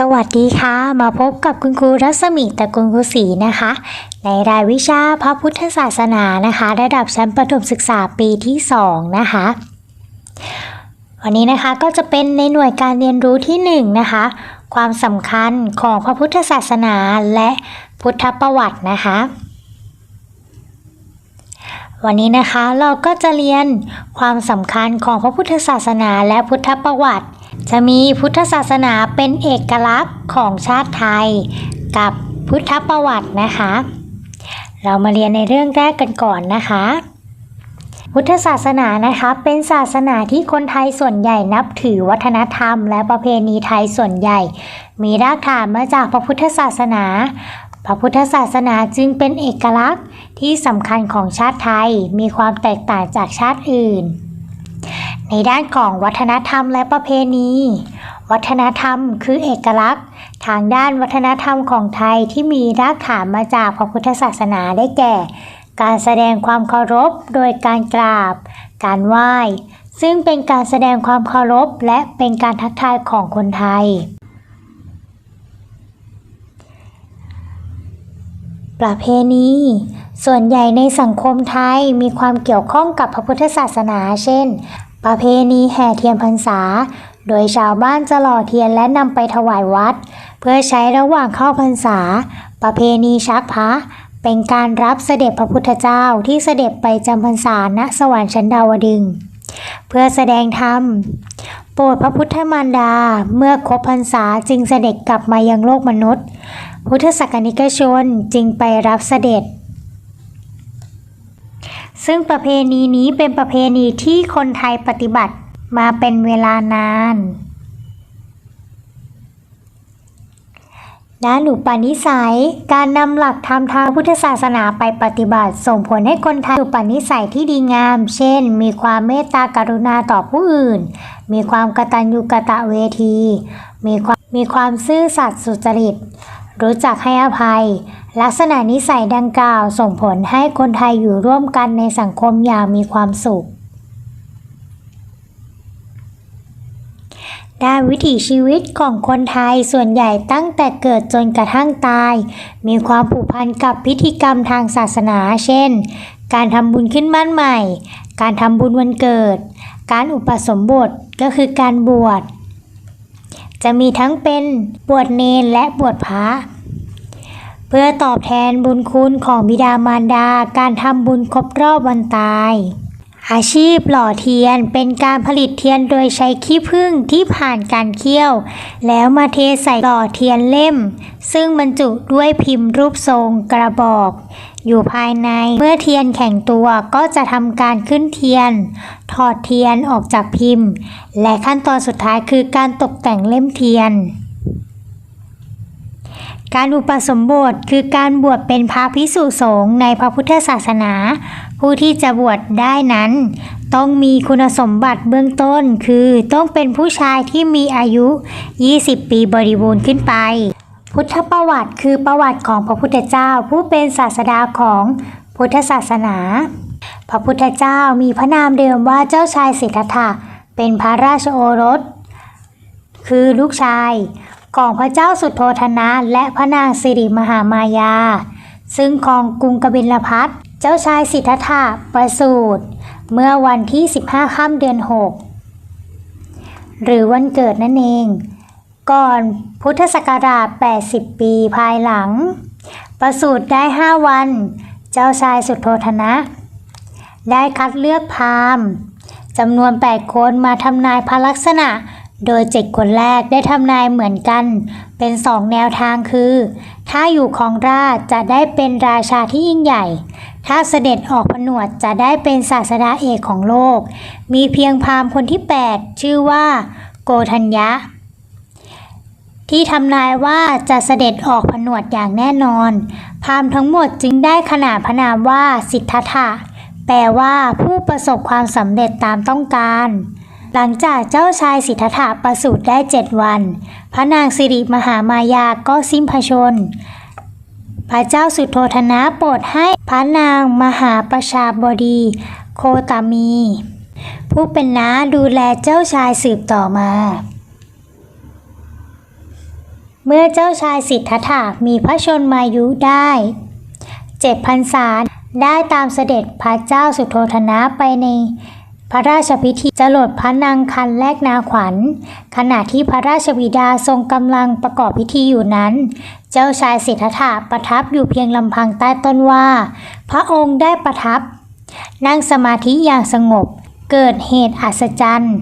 สวัสดีค่ะ มาพบกับคุณครูรัศมีตระกุลครูศรีนะคะ ในรายวิชาพระพุทธศาสนานะคะ ระดับชั้นประถมศึกษาปีที่ 2 นะคะ วันนี้นะคะก็จะเป็นในหน่วยการเรียนรู้ที่ 1 นะคะ ความสำคัญของพระพุทธศาสนาและพุทธประวัตินะคะ วันนี้นะคะเราก็จะเรียนความสำคัญของพระพุทธศาสนาและพุทธประวัติ จะมีพุทธศาสนาเป็นเอกลักษณ์ของชาติไทย กับพุทธประวัตินะคะ เรามาเรียนในเรื่องแรกกันก่อนนะคะ พุทธศาสนานะคะเป็นศาสนาที่คนไทยส่วนใหญ่นับถือวัฒนธรรม และประเพณีไทยส่วนใหญ่ มีรากฐานมาจากพระพุทธศาสนาพระพุทธศาสนาจึงเป็นเอกลักษณ์ที่สำคัญของชาติไทย มีความแตกต่างจากชาติอื่น ในด้านของวัฒนธรรมและประเพณี วัฒนธรรมคือเอกลักษณ์ ทางด้านวัฒนธรรมของไทยที่มีรากฐานมาจากพระพุทธศาสนาได้แก่ การแสดงความเคารพโดยการกราบ การไหว้ ซึ่งเป็นการแสดงความเคารพและเป็นการทักทายของคนไทย ประเพณีส่วนใหญ่ในสังคมไทยมีความเกี่ยวข้องกับพระพุทธศาสนา เช่น ประเพณีแห่เทียนพรรษา โดยชาวบ้านจะหล่อเทียนและนำไปถวายวัด เพื่อใช้ระหว่างเข้าพรรษา ประเพณีชักพระเป็นการรับเสด็จพระพุทธเจ้าที่เสด็จไปจำพรรษาณสวรรค์ชั้นดาวดึง เพื่อแสดงธรรม โปรดพระพุทธมารดาเมื่อครบพรรษาจึงเสด็จกลับมายังโลกมนุษย์ พุทธศักนิกชนจึงไปรับเสด็จ ซึ่งประเพณีนี้เป็นประเพณีที่คนไทยปฏิบัติมาเป็นเวลานานด้านอุปนิสัย การนำหลักธรรมทางพุทธศาสนาไปปฏิบัติ ส่งผลให้คนไทยอุปนิสัยที่ดีงาม เช่น มีความเมตตากรุณาต่อผู้อื่น มีความกตัญญูกะตะเวที มีความมีความซื่อสัตย์สุจริต รู้จักให้อภัย ลักษณะนิสัยดังกล่าวส่งผลให้คนไทยอยู่ร่วมกันในสังคมอย่างมีความสุข ด้านวิถีชีวิตของคนไทยส่วนใหญ่ตั้งแต่เกิดจนกระทั่งตาย มีความผูกพันกับพิธีกรรมทางศาสนา เช่น การทำบุญขึ้นบ้านใหม่ การทำบุญวันเกิด การอุปสมบทก็คือการบวช จะมีทั้งเป็นบวชเนรและบวชพระเพื่อตอบแทนบุญคุณของบิดามารดาการทำบุญครบรอบวันตาย อาชีพหล่อเทียนเป็นการผลิตเทียนโดยใช้ขี้ผึ้งที่ผ่านการเคี่ยว แล้วมาเทใส่หล่อเทียนเล่ม ซึ่งบรรจุด้วยพิมพ์รูปทรงกระบอก อยู่ภายใน เมื่อเทียนแข็งตัวก็จะทำการขึ้นเทียน ถอดเทียนออกจากพิมพ์ และขั้นตอนสุดท้ายคือการตกแต่งเล่มเทียน การอุปสมบทคือการบวชเป็นพระภิกษุสงฆ์ในพระพุทธศาสนา ผู้ที่จะบวชได้นั้น ต้องมีคุณสมบัติเบื้องต้นคือต้องเป็นผู้ชายที่มีอายุ 20 ปีบริบูรณ์ขึ้นไป พุทธประวัติคือประวัติของพระพุทธเจ้าผู้เป็นศาสดาของพุทธศาสนา พระพุทธเจ้ามีพระนามเดิมว่าเจ้าชายสิทธัตถะเป็นพระราชโอรส คือลูกชาย ของพระเจ้าสุโธธนะและพระนางสิริมหามายา ซึ่งครองกรุงกบิลพัทเจ้าชายสิทธัตถะประสูติเมื่อวันที่ 15 ค่ำเดือน 6 หรือวันเกิดนั่นเอง ก่อนพุทธศักราช 80 ปีภายหลัง ประสูติได้5วัน เจ้าชายสุโธธนะ ได้คัดเลือกพราหมณ์จำนวน 8 คนมาทำนายพระลักษณะ โดย7คนแรกได้ทำนายเหมือนกัน เป็นสองแนวทางคือ ถ้าอยู่ของราชจะได้เป็นราชาที่ยิ่งใหญ่ ถ้าเสด็จออกผนวดจะได้เป็นศาสดาเอกของโลก มีเพียงพราหมณ์คนที่ 8 ชื่อว่า โกธัญญะ ที่ทำนายว่าจะเสด็จออกผนวดอย่างแน่นอน พราหมณ์ทั้งหมดจึงได้ขนานพนามว่าสิทธัตถะ แปลว่าผู้ประสบความสำเร็จตามต้องการ หลังจากเจ้าชายสิทธัตถะประสูติได้เจ็ดวัน พระนางสิริมหามายาก็สิ้นพระชน พระเจ้าสุโธธนะโปรดให้พระนางมหาประชาบดี โคตามี ผู้เป็นน้าดูแลเจ้าชายสืบต่อมา เมื่อเจ้าชายสิทธัตถะมีพระชนมายุได้เจ็ดพรรษาได้ตามเสด็จพระเจ้าสุโธธนะไปในพระราชพิธีจรดพระนางคันแลกนาขวัญ ขณะที่พระราชบิดาทรงกำลังประกอบพิธีอยู่นั้น เจ้าชายสิทธัตถะประทับอยู่เพียงลำพังใต้ต้นว่า พระองค์ได้ประทับ นั่งสมาธิอย่างสงบเกิดเหตุอัศจรรย์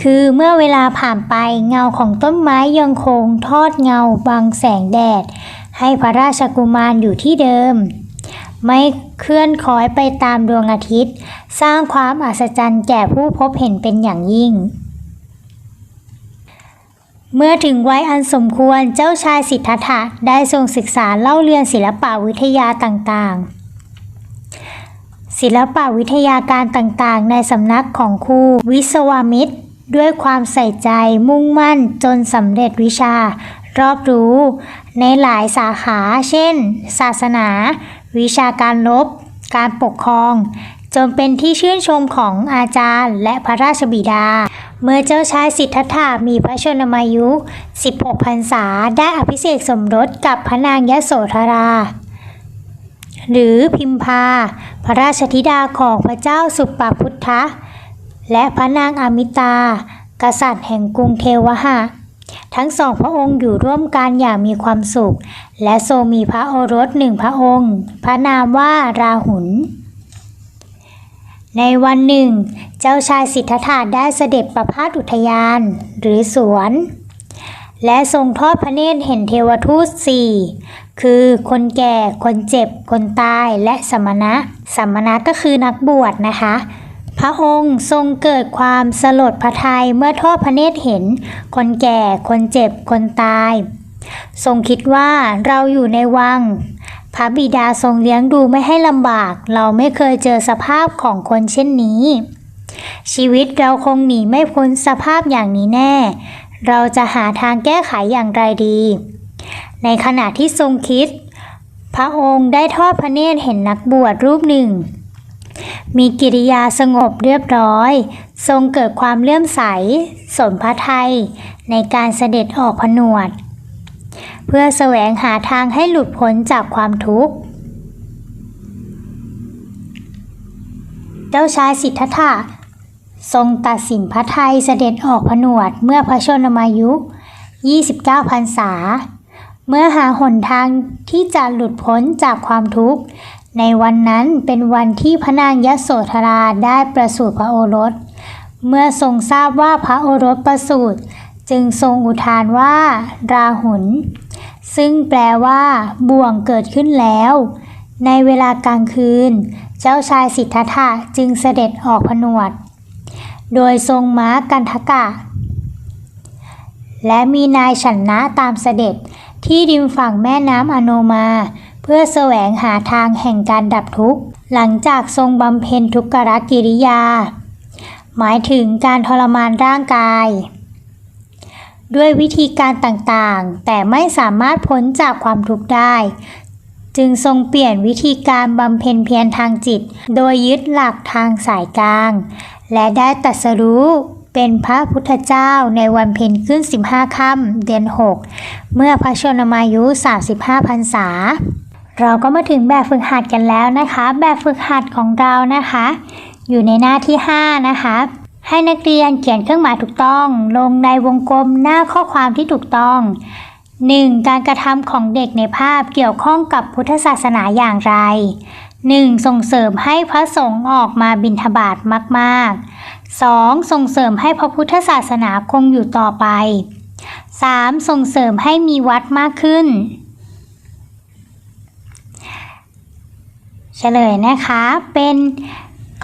คือเมื่อเวลาผ่านไปเงาของต้นไม้ยังคงทอดเงาบังแสงแดด ให้พระราชกุมารอยู่ที่เดิม ไม่เคลื่อนคล้อยไปตามดวงอาทิตย์ สร้างความอัศจรรย์แก่ผู้พบเห็นเป็นอย่างยิ่ง เมื่อถึงวัยอันสมควรเจ้าชายสิทธัตถะได้ทรงศึกษาเล่าเรียนศิลปวิทยาต่างๆศิลปวิทยาการต่างๆ ในสำนักของครูวิศวามิตร ด้วยความใส่ใจมุ่งมั่นจนสำเร็จวิชา รอบรู้ ในหลายสาขา เช่น ศาสนา วิชาการลบ การปกครอง จนเป็นที่ชื่นชมของอาจารย์และพระราชบิดา เมื่อเจ้าชายสิทธัตถะมีพระชนมายุ 16พรรษาได้อภิเษกสมรสกับพระนางยโสธราหรือพิมพา พระราชธิดาของพระเจ้าสุปปพุทธะ และพระนางอามิตา กษัตริย์แห่งกรุงเทวหะทั้งสองพระองค์อยู่ร่วมกันอย่างมีความสุข และทรงมีพระโอรสหนึ่งพระองค์ พระนามว่าราหุลในวันหนึ่ง เจ้าชายสิทธัตถะได้เสด็จประพาสอุทยานหรือสวน และทรงทอดพระเนตรเห็นเทวทูตสี่คือคนแก่ คนเจ็บ คนตายและสมณะ สมณะก็คือนักบวชนะคะ พระองค์ทรงเกิดความสลดพระทัยเมื่อทอดพระเนตรเห็น คนแก่ คนเจ็บ คนตาย ทรงคิดว่าเราอยู่ในวัง พระบิดาทรงเลี้ยงดูไม่ให้ลำบาก เราไม่เคยเจอสภาพของคนเช่นนี้ ชีวิตเราคงหนีไม่พ้นสภาพอย่างนี้แน่ เราจะหาทางแก้ไขอย่างไรดี ในขณะที่ทรงคิด พระองค์ได้ทอดพระเนตรเห็นนักบวชรูปหนึ่ง มีกิริยาสงบเรียบร้อย ทรงเกิดความเลื่อมใสสนพระทัยในการเสด็จออกผนวด เพื่อแสวงหาทางให้หลุดพ้นจากความทุกข์ เจ้าชายสิทธัตถะทรงตัดสินพระทัยเสด็จออกผนวดเมื่อพระชนมายุ 29พรรษา เมื่อหาหนทางที่จะหลุดพ้นจากความทุกข์ ในวันนั้นเป็นวันที่พระนางยโสธราได้ประสูติพระโอรส เมื่อทรงทราบว่าพระโอรสประสูติจึงทรงอุทานว่า ราหุลซึ่งแปลว่า บ่วงเกิดขึ้นแล้ว ในเวลากลางคืน เจ้าชายสิทธัตถะจึงเสด็จออกผนวด โดยทรงม้ากันทกะ และมีนายฉันนะตามเสด็จที่ริมฝั่งแม่น้ำอโนมา เพื่อแสวงหาทางแห่งการดับทุกข์ หลังจากทรงบำเพ็ญทุกขกิริยา หมายถึงการทรมานร่างกาย ด้วยวิธีการต่างๆ แต่ไม่สามารถพ้นจากความทุกข์ได้ จึงทรงเปลี่ยนวิธีการบำเพ็ญเพียรทางจิต โดยยึดหลักทางสายกลาง และได้ตรัสรู้เป็นพระพุทธเจ้าในวันเพ็ญขึ้น 15 ค่ำเดือน 6 เมื่อพระชนมายุ 35พรรษา เราก็มาถึงแบบฝึกหัดกันแล้วนะคะ แบบฝึกหัดของเรานะคะ อยู่ในหน้าที่ 5 นะคะให้นักเรียนเขียนเครื่องหมายถูกต้อง ลงในวงกลมหน้าข้อความที่ถูกต้อง 1. การกระทำของเด็กในภาพเกี่ยวข้องกับพุทธศาสนาอย่างไร 1. ส่งเสริมให้พระสงฆ์ออกมาบิณฑบาตมาก ๆ 2. ส่งเสริมให้พระพุทธศาสนาคงอยู่ต่อไป 3. ส่งเสริมให้มีวัดมากขึ้น ฉลยนะคะเป็น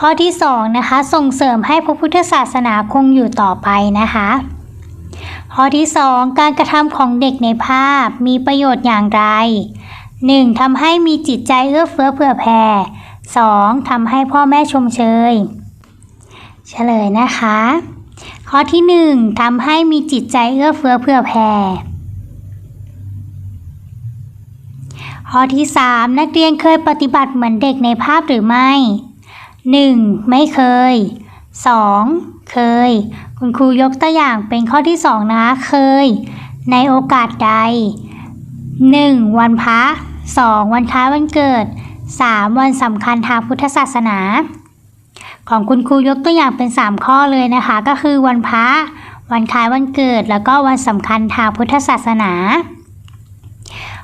ข้อที่ 2 นะคะ ส่งเสริมให้พระพุทธศาสนาคงอยู่ต่อไปนะคะ ข้อที่ 2 การกระทำของเด็กในภาพมีประโยชน์อย่างไร 1. ทำให้มีจิตใจเอื้อเฟื้อเผื่อแผ่ 2. ทำให้พ่อแม่ชมเชย เฉลยนะคะ ข้อที่ 1ทำให้มีจิตใจเอื้อเฟื้อเผื่อแผ่ ข้อที่ 3 นักเรียนเคยปฏิบัติเหมือนเด็กในภาพหรือไม่ 1. ไม่เคย 2. เคย คุณครูยกตัวอย่างเป็นข้อที่ 2 นะคะ เคย ในโอกาสใด 1. วันพระ 2. วันคล้ายวันเกิด 3. วันสำคัญทางพุทธศาสนา ของคุณครูยกตัวอย่างเป็น 3 ข้อเลยนะคะ ก็คือวันพระ วันคล้ายวันเกิด แล้วก็วันสำคัญทางพุทธศาสนา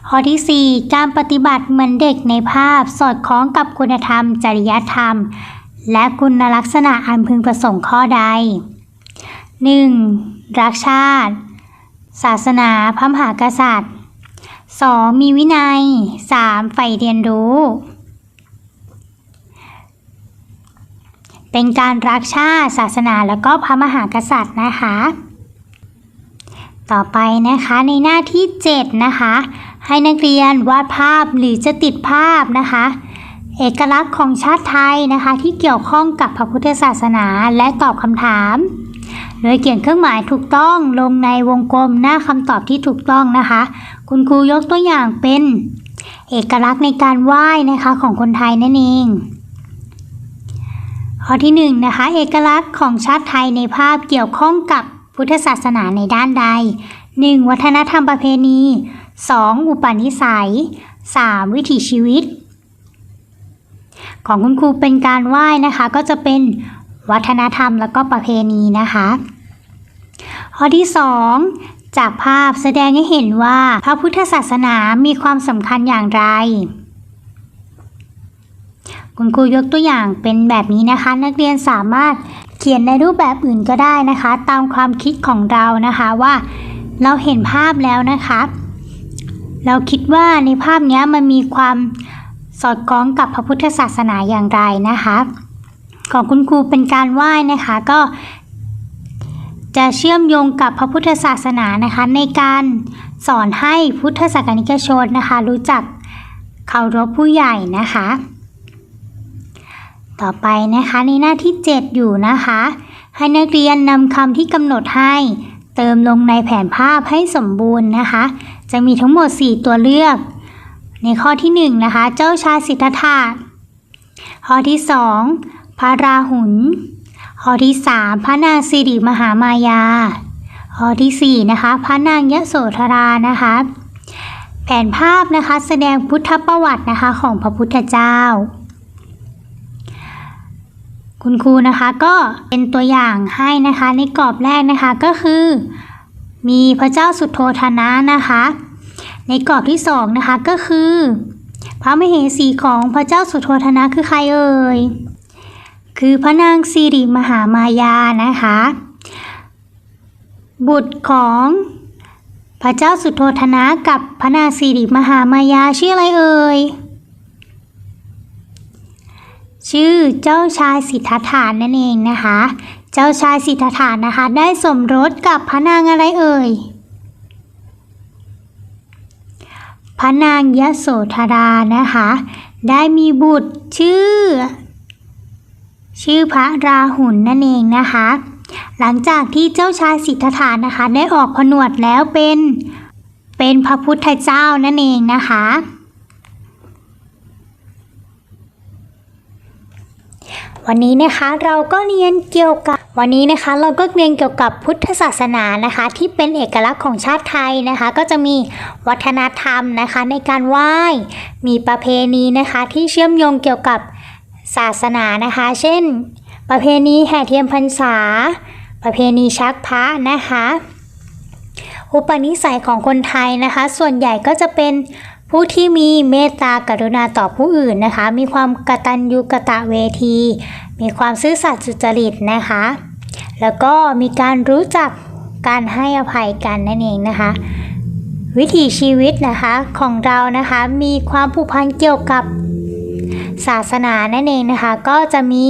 ข้อที่ 4 การปฏิบัติเหมือนเด็กในภาพสอดคล้องกับคุณธรรม จริยธรรม และคุณลักษณะอันพึงประสงค์ข้อใด 1. รักชาติ ศาสนาพระมหากษัตริย์ 2. มีวินัย 3. ใฝ่เรียนรู้ เป็นการรักชาติ ศาสนาแล้วก็พระมหากษัตริย์นะคะ ต่อไปนะคะในหน้าที่ 7 นะคะ ให้นักเรียนวาดภาพหรือจะติดภาพนะคะ เอกลักษณ์ของชาติไทยนะคะ ที่เกี่ยวข้องกับพระพุทธศาสนาและตอบคำถาม โดยเขียนเครื่องหมายถูกต้องลงในวงกลมหน้าคำตอบที่ถูกต้องนะคะ คุณครูยกตัวอย่างเป็น เอกลักษณ์ในการไหว้นะคะของคนไทยนั่นเองข้อที่หนึ่งนะคะเอกลักษณ์ของชาติไทยในภาพเกี่ยวข้องกับพุทธศาสนาในด้านใด 1. วัฒนธรรมประเพณี 2. อุปนิสัย 3. วิถีชีวิต ของคุณครูเป็นการไหว้นะคะ ก็จะเป็นวัฒนธรรมแล้วก็ประเพณีนะคะ ข้อที่ 2 จากภาพแสดงให้เห็นว่าพระพุทธศาสนามีความสำคัญอย่างไร คุณครูยกตัวอย่างเป็นแบบนี้นะคะ นักเรียนสามารถเขียนในรูปแบบอื่นก็ได้นะคะ ตามความคิดของเรานะคะว่าเราเห็นภาพแล้วนะคะ เราคิดว่าในภาพนี้มันมีความสอดคล้องกับพระพุทธศาสนาอย่างไรนะคะ ของคุณครูเป็นการไหว้นะคะก็จะเชื่อมโยงกับพระพุทธศาสนานะคะ ในการสอนให้พุทธศาสนิกชนนะคะ รู้จักเคารพผู้ใหญ่นะคะ ต่อไปนะคะในหน้าที่ 7 อยู่นะคะ ให้นักเรียนนำคำที่กำหนดให้ เติมลงในแผนภาพให้สมบูรณ์นะคะ จะมีทั้งหมด 4 ตัวเลือก ในข้อที่1นะคะ เจ้าชายสิทธัตถะข้อที่ 2 พระราหุล ข้อที่ 3 พระนางสิริมหามายา ข้อที่ 4 นะคะ พระนางยโสธรานะคะ แผนภาพนะคะแสดงพุทธประวัตินะคะของพระพุทธเจ้าคุณครูนะคะก็เป็นตัวอย่างให้นะคะในกรอบแรกนะคะก็คือ มีพระเจ้าสุโธธนะนะคะ ในกรอบที่สองนะคะก็คือ พระมเหสีของพระเจ้าสุโธธนะคือใครเอ่ยคือพระนางสิริมหามายานะคะ บุตรของพระเจ้าสุโธธนะกับพระนางสิริมหามายาชื่ออะไรเอ่ยชื่อเจ้าชายสิทธัตถานั่นเองนะคะ เจ้าชายสิทธัตถานะคะ ได้สมรสกับพระนางอะไรเอ่ย พระนางยโสธรานะคะ ได้มีบุตรชื่อ ชื่อพระราหุลนั่นเองนะคะ หลังจากที่เจ้าชายสิทธัตถานะคะ ได้ออกผนวดแล้วเป็น เป็นพระพุทธเจ้านั่นเองนะคะ วันนี้นะคะเราก็เรียนเกี่ยวกับ วันนี้นะคะเราก็เรียนเกี่ยวกับพุทธศาสนานะคะ ที่เป็นเอกลักษณ์ของชาติไทยนะคะ ก็จะมีวัฒนธรรมนะคะในการไหว้ มีประเพณีนะคะที่เชื่อมโยงเกี่ยวกับศาสนานะคะ เช่น ประเพณีแห่เทียนพรรษา ประเพณีชักพระนะคะ อุปนิสัยของคนไทยนะคะ ส่วนใหญ่ก็จะเป็น ผู้ที่มีเมตตากรุณาต่อผู้อื่นนะคะ มีความกตัญญูกะตะเวที มีความซื่อสัตย์สุจริตนะคะ แล้วก็มีการรู้จักการให้อภัยกันนั่นเองนะคะ วิถีชีวิตนะคะของเรานะคะมีความผูกพันเกี่ยวกับศาสนานั่นเองนะคะ ก็จะมี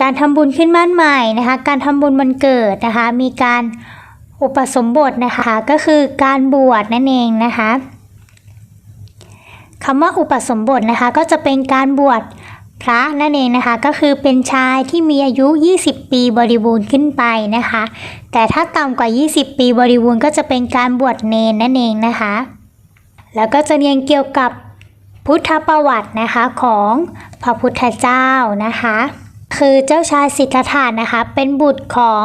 การทำบุญขึ้นบ้านใหม่นะคะ การทำบุญวันเกิดนะคะ มีการอุปสมบทนะคะ ก็คือการบวชนั่นเองนะคะ คำว่าอุปสมบทนะคะก็จะเป็นการบวชพระนั่นเองนะคะก็คือเป็นชายที่มีอายุ 20 ปีบริบูรณ์ขึ้นไปนะคะ แต่ถ้าต่ำกว่า 20 ปีบริบูรณ์ก็จะเป็นการบวชเนนนั่นเองนะคะ แล้วก็จะเรียนเกี่ยวกับพุทธประวัตินะคะของพระพุทธเจ้านะคะ คือเจ้าชายสิทธัตถะนะคะ เป็นบุตรของ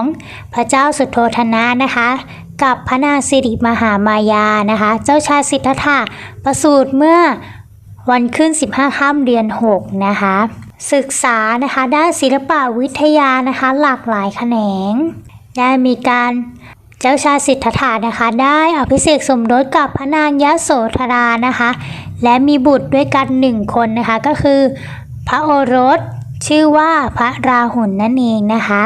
พระเจ้าสุโธทนะนะคะ กับพระนางสิริมหามายานะคะ เจ้าชายสิทธัตถะประสูติเมื่อวันขึ้น 15ค่ำเดือน 6 นะคะ ศึกษานะคะด้านศิลปวิทยานะคะหลากหลายแขนง ได้มีการเจ้าชายสิทธัตถะนะคะ ได้อภิเษกสมรสกับพระนางยโสธรานะคะ และมีบุตรด้วยกันหนึ่งคนนะคะก็คือ พระโอรสชื่อว่าพระราหุลนั่นเองนะคะ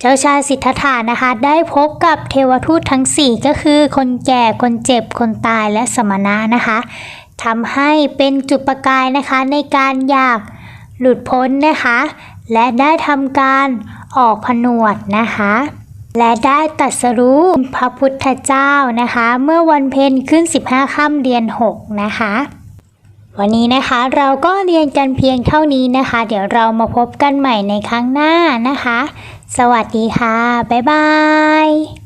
เจ้าชายสิทธัตถะนะคะได้พบกับเทวทูตทั้ง 4 ก็คือคนแก่คนเจ็บคนตายและสมณะนะคะทำให้เป็นจุดประกายนะคะในการอยากหลุดพ้นนะคะ และได้ทำการออกผนวดนะคะ และได้ตรัสรู้พระพุทธเจ้านะคะ เมื่อวันเพ็ญขึ้น 15ค่ำเดือน 6 นะคะวันนี้นะคะเราก็เรียนกันเพียงเท่านี้นะคะ เดี๋ยวเรามาพบกันใหม่ในครั้งหน้านะคะ สวัสดีค่ะ บ๊ายบาย